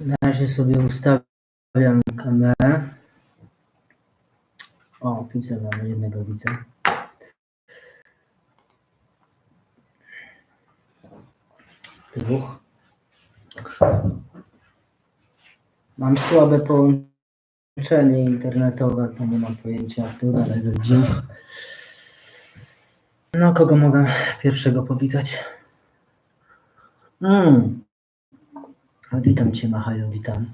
Na razie sobie ustawiam kamerę. O, widzę, mamy jednego widzę. Dwóch. Mam słabe połączenie internetowe, to nie mam pojęcia jak to dalej będzie. No, kogo mogę pierwszego powitać? Mm. Witam Cię, Machajo, witam.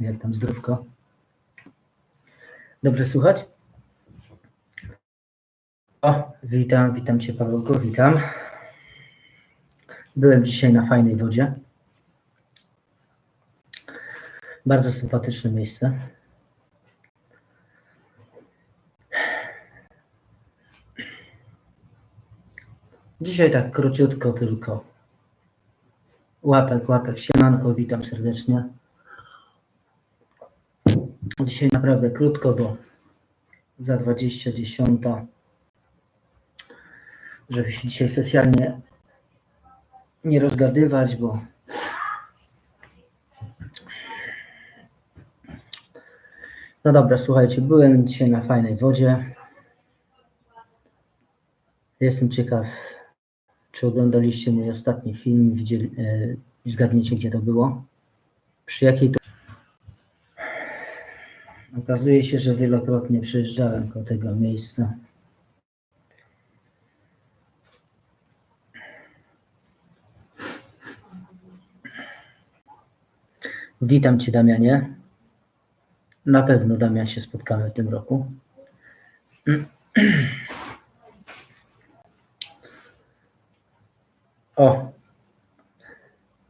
Jak tam zdrówko? Dobrze słuchać? O, witam, witam Cię, Pawełko, witam. Byłem dzisiaj na fajnej wodzie. Bardzo sympatyczne miejsce. Dzisiaj tak króciutko tylko. Łapek, łapek, siemanko, witam serdecznie. Dzisiaj naprawdę krótko, bo za 20 dziesiąta, żeby się dzisiaj specjalnie nie rozgadywać, bo no dobra, słuchajcie, byłem dzisiaj na fajnej wodzie. Jestem ciekaw, czy oglądaliście mój ostatni film widzieli, zgadniecie, gdzie to było? Przy jakiej to... Okazuje się, że wielokrotnie przejeżdżałem koło tego miejsca. Witam Cię, Damianie. Na pewno, Damian, się spotkamy w tym roku. O,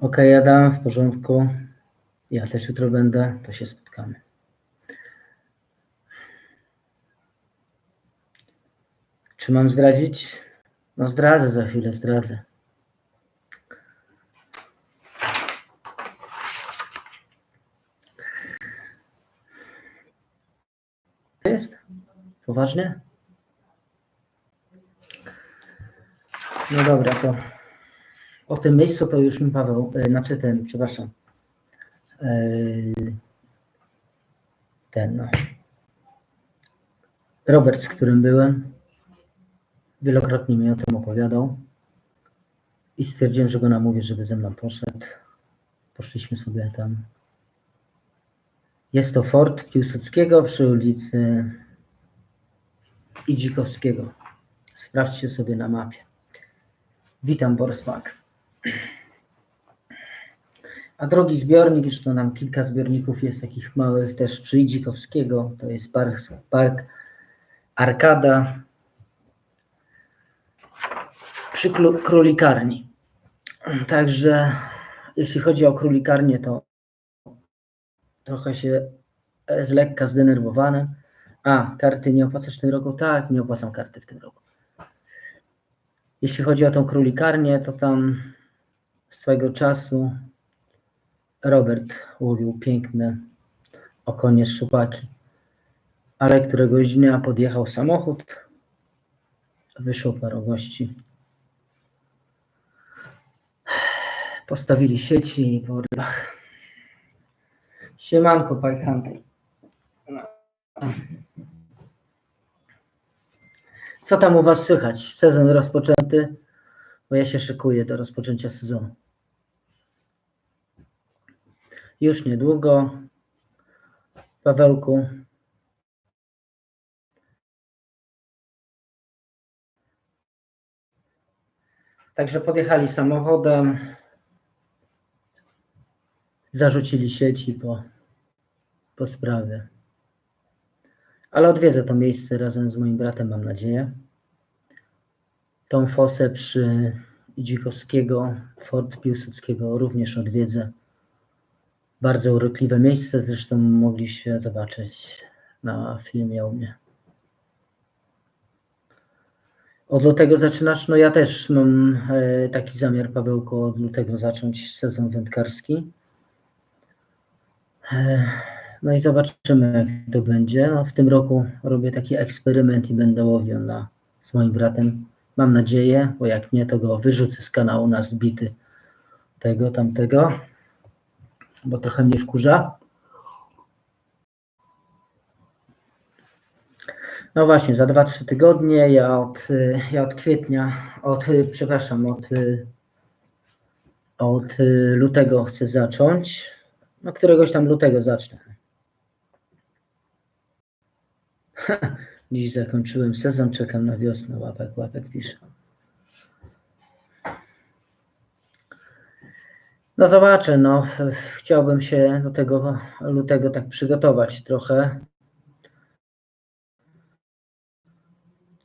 okej, Adam, w porządku. Ja też jutro będę, to się spotkamy. Czy mam zdradzić? No zdradzę za chwilę, zdradzę. Jest? Poważnie? No dobra, to o tym miejscu to już mi Paweł, e, znaczy ten, przepraszam, e, ten, no. Robert, z którym byłem, wielokrotnie mi o tym opowiadał i stwierdziłem, że go namówię, żeby ze mną poszedł. Poszliśmy sobie tam. Jest to Fort Piłsudskiego przy ulicy Idzikowskiego. Sprawdźcie sobie na mapie. Witam, Boris Mak. A drogi zbiornik, to nam kilka zbiorników jest takich małych też przy Idzikowskiego. To jest park, park Arkada przy królikarni. Także jeśli chodzi o królikarnię, to trochę się z lekka zdenerwowany. A, karty nie opłacasz w tym roku? Tak, nie opłacam karty w tym roku. Jeśli chodzi o tą królikarnię, to tam swego czasu Robert łowił piękne okonie szczupaki, ale któregoś dnia podjechał samochód, wyszło paru gości. Postawili sieci i po rybach. Siemanko, Hunter. Co tam u Was słychać? Sezon rozpoczęty, bo ja się szykuję do rozpoczęcia sezonu. Już niedługo. Pawełku. Także podjechali samochodem, zarzucili sieci po, po sprawie. Ale odwiedzę to miejsce razem z moim bratem, mam nadzieję. Tą fosę przy Idzikowskiego, Fort Piłsudskiego również odwiedzę. Bardzo urokliwe miejsce, zresztą mogliście zobaczyć na filmie u mnie. Od lutego zaczynasz? No ja też mam e, taki zamiar, Pawełko, od lutego zacząć sezon wędkarski. E, No i zobaczymy, jak to będzie. No, w tym roku robię taki eksperyment i będę łowił na, z moim bratem. Mam nadzieję, bo jak nie, to go wyrzucę z kanału na zbity tego, tamtego. Bo trochę mnie wkurza. No właśnie, za 2-3 tygodnie, ja od, ja od kwietnia, od, przepraszam, od, od lutego chcę zacząć. No któregoś tam lutego zacznę. Dziś zakończyłem sezon, czekam na wiosnę. Łapek, łapek pisze. No zobaczę, no chciałbym się do tego lutego tak przygotować trochę.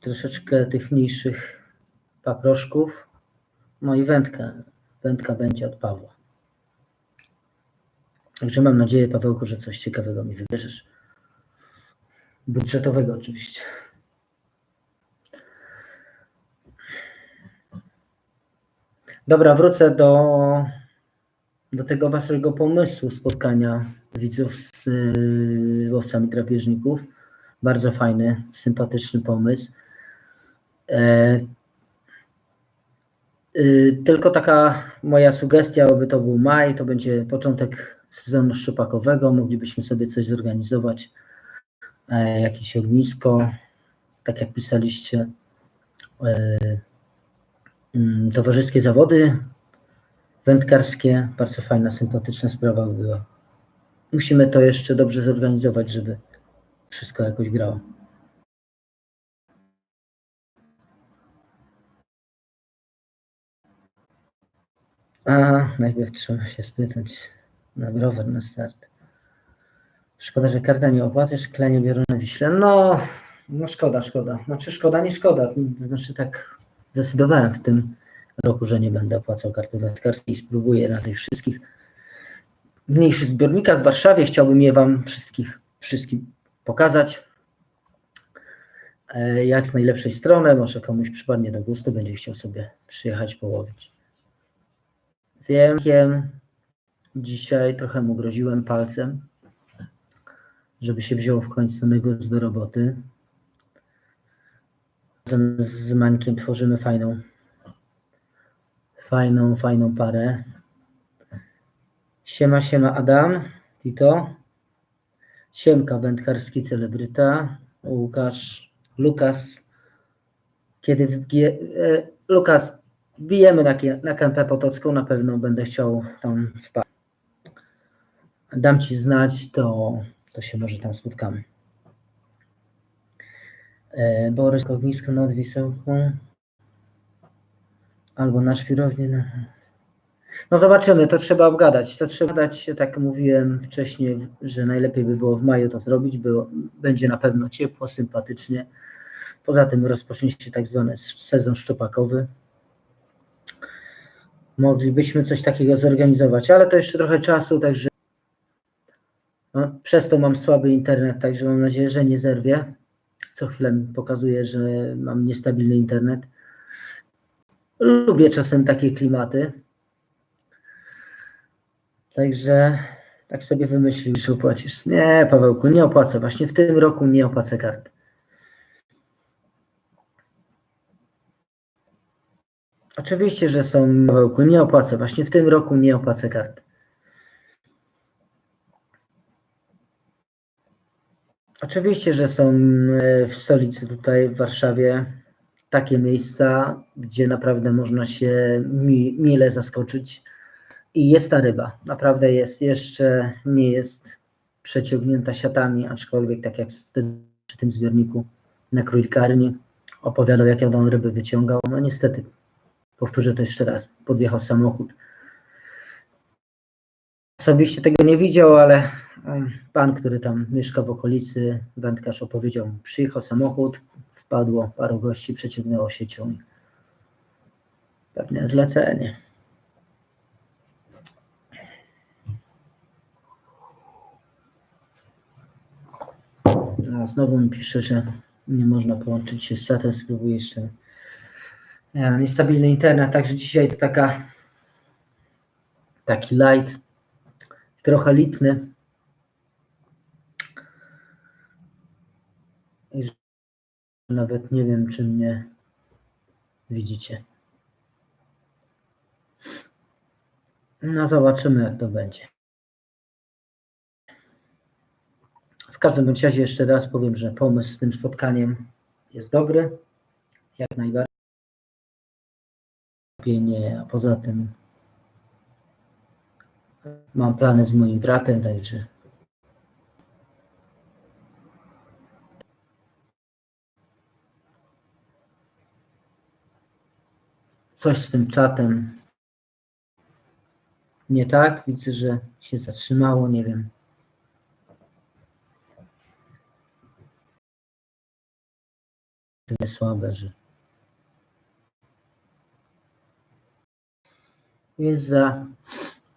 Troszeczkę tych mniejszych paproszków. No i wędka. Wędka będzie od Pawła. Także mam nadzieję, Pawełku, że coś ciekawego mi wybierzesz. Budżetowego oczywiście. Dobra, wrócę do, do tego waszego pomysłu spotkania widzów z y, łowcami drapieżników. Bardzo fajny, sympatyczny pomysł. E, y, tylko taka moja sugestia, aby to był maj, to będzie początek sezonu szczupakowego. Moglibyśmy sobie coś zorganizować e, jakieś ognisko, tak jak pisaliście, e, mm, towarzyskie zawody wędkarskie, bardzo fajna, sympatyczna sprawa była. Musimy to jeszcze dobrze zorganizować, żeby wszystko jakoś grało. A, najpierw trzeba się spytać na rower na start. Szkoda, że karta nie opłaca, szklenie biorą na Wiśle. No, no szkoda, szkoda. Znaczy szkoda, nie szkoda. Znaczy tak zdecydowałem w tym roku, że nie będę opłacał karty wędkarskiej. Spróbuję na tych wszystkich mniejszych zbiornikach w Warszawie. Chciałbym je Wam wszystkich, wszystkim pokazać. E, Jak z najlepszej strony, może komuś przypadnie do gustu, będzie chciał sobie przyjechać połowić. Wiem, wiem, dzisiaj trochę mu groziłem palcem, żeby się wziął w końcu negocj do roboty. Razem z Mańkiem tworzymy fajną, fajną, fajną parę. Siema, siema Adam, Tito. Siemka, wędkarski celebryta. Łukasz, Lukas. Kiedy wbije, e, Lukas, wbijemy na, na kępę potocką, na pewno będę chciał tam wpaść. Dam Ci znać, to, to się może tam spotkamy. E, Borys Ognisko nad Wisełką. Albo na szwirowni. No. no zobaczymy, to trzeba obgadać. To trzeba dać, tak mówiłem wcześniej, że najlepiej by było w maju to zrobić, było, będzie na pewno ciepło, sympatycznie. Poza tym rozpocznie się tak zwany sezon szczupakowy. Moglibyśmy coś takiego zorganizować, ale to jeszcze trochę czasu, także no, przez to mam słaby internet, także mam nadzieję, że nie zerwie. Co chwilę pokazuje, że mam niestabilny internet. Lubię czasem takie klimaty. Także tak sobie wymyślił, że opłacisz. Nie, Pawełku, nie opłacę. Właśnie w tym roku nie opłacę kart. Oczywiście, że są, Pawełku, nie opłacę. Właśnie w tym roku nie opłacę kart. Oczywiście, że są e, w stolicy tutaj w Warszawie takie miejsca, gdzie naprawdę można się mi, mile zaskoczyć. I jest ta ryba, naprawdę jest. Jeszcze nie jest przeciągnięta siatami, aczkolwiek tak jak wtedy przy tym zbiorniku na królikarni opowiadał, jak ja tą rybę wyciągał. No niestety, powtórzę to jeszcze raz, podjechał samochód. Osobiście tego nie widział, ale pan, który tam mieszka w okolicy, wędkarz opowiedział, przyjechał samochód, wpadło paru gości, przeciągnęło siecią. i Pewnie zlecenie. No, znowu mi pisze, że nie można połączyć się z czatem, spróbuję jeszcze. E, Niestabilny internet, także dzisiaj to taka taki light, trochę lipny. Nawet nie wiem, czy mnie widzicie. No, zobaczymy, jak to będzie. W każdym bądź razie jeszcze raz powiem, że pomysł z tym spotkaniem jest dobry, jak najbardziej. A poza tym mam plany z moim bratem, także coś z tym czatem nie tak. Widzę, że się zatrzymało, nie wiem. Tyle słabe, że jest za,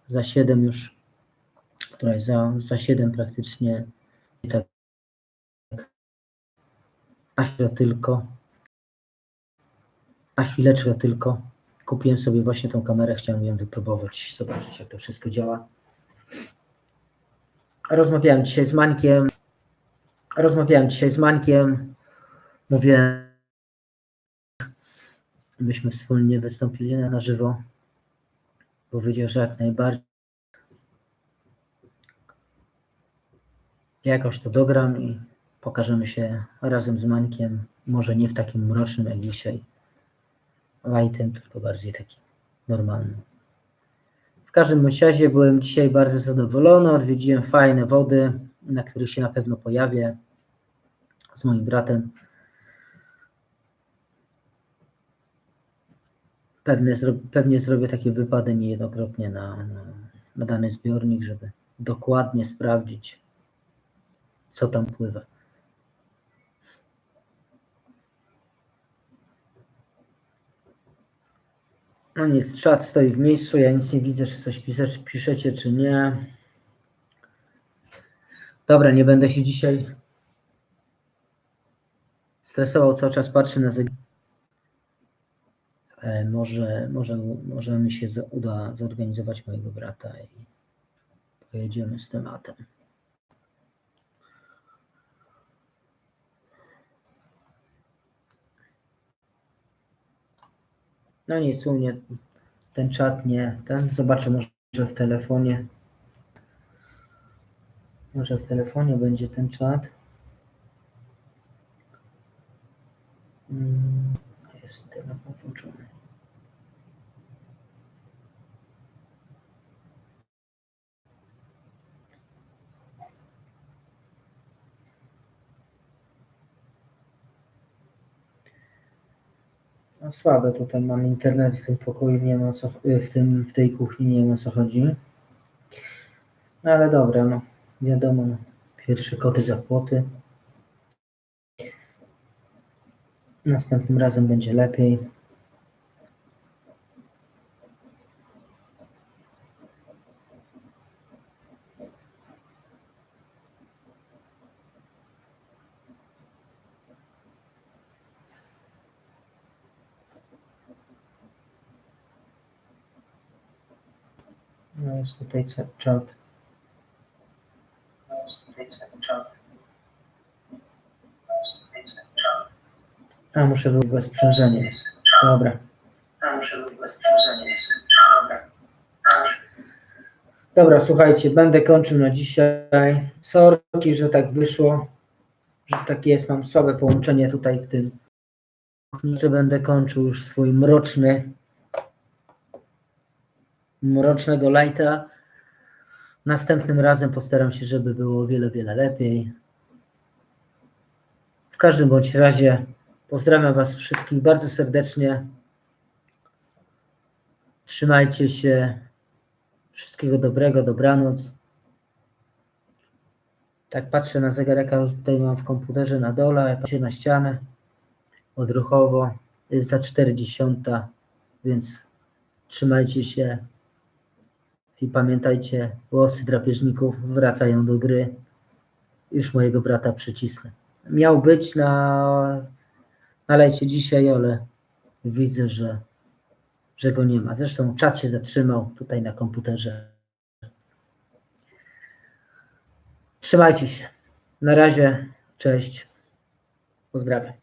za 7 już, która jest za, za 7 praktycznie tak na chwilę tylko na chwileczkę tylko kupiłem sobie właśnie tą kamerę, chciałem ją wypróbować, zobaczyć jak to wszystko działa. Rozmawiałem dzisiaj z Mańkiem, rozmawiałem dzisiaj z Mańkiem, mówię, byśmy wspólnie wystąpili na żywo. Powiedział, że jak najbardziej. Jakoś to dogram i pokażemy się razem z Mańkiem. Może nie w takim mrocznym jak dzisiaj lightem, tylko bardziej takim normalnym. W każdym razie byłem dzisiaj bardzo zadowolony. Odwiedziłem fajne wody, na których się na pewno pojawię z moim bratem. Pewnie, zro, pewnie zrobię takie wypady niejednokrotnie na, na, na dany zbiornik, żeby dokładnie sprawdzić, co tam pływa. No nic, czat stoi w miejscu, ja nic nie widzę, czy coś piszecie, czy nie. Dobra, nie będę się dzisiaj stresował, cały czas patrzę na zegarek. Może, może, może mi się uda zorganizować mojego brata i pojedziemy z tematem. No nic, u mnie ten czat nie, ten zobaczę może w telefonie. Może w telefonie będzie ten czat. Mm, Jest telefon włączony. No słabe tutaj mam internet w tym pokoju, nie wiem co, y, w, tym, w tej kuchni nie wiem o co chodzi. No ale dobra, no wiadomo, no, pierwsze koty za płoty. Następnym razem będzie lepiej. No jest tutaj czat. A muszę wybrać sprzężenie. Dobra. A muszę wybrać sprzężenie. Dobra. Dobra, słuchajcie, będę kończył na dzisiaj. Sorki, że tak wyszło, że tak jest. Mam słabe połączenie tutaj w tym. Że będę kończył już swój mroczny, mrocznego lighta. Następnym razem postaram się, żeby było o wiele, wiele lepiej. W każdym bądź razie pozdrawiam Was wszystkich bardzo serdecznie. Trzymajcie się. Wszystkiego dobrego, dobranoc. Tak patrzę na zegarek, a tutaj mam w komputerze na dole, patrzę na ścianę odruchowo, jest za 40, więc trzymajcie się i pamiętajcie, łowcy drapieżników wracają do gry. Już mojego brata przycisnę. Miał być na, na lejcie dzisiaj, ale widzę, że, że go nie ma. Zresztą czat się zatrzymał tutaj na komputerze. Trzymajcie się. Na razie. Cześć. Pozdrawiam.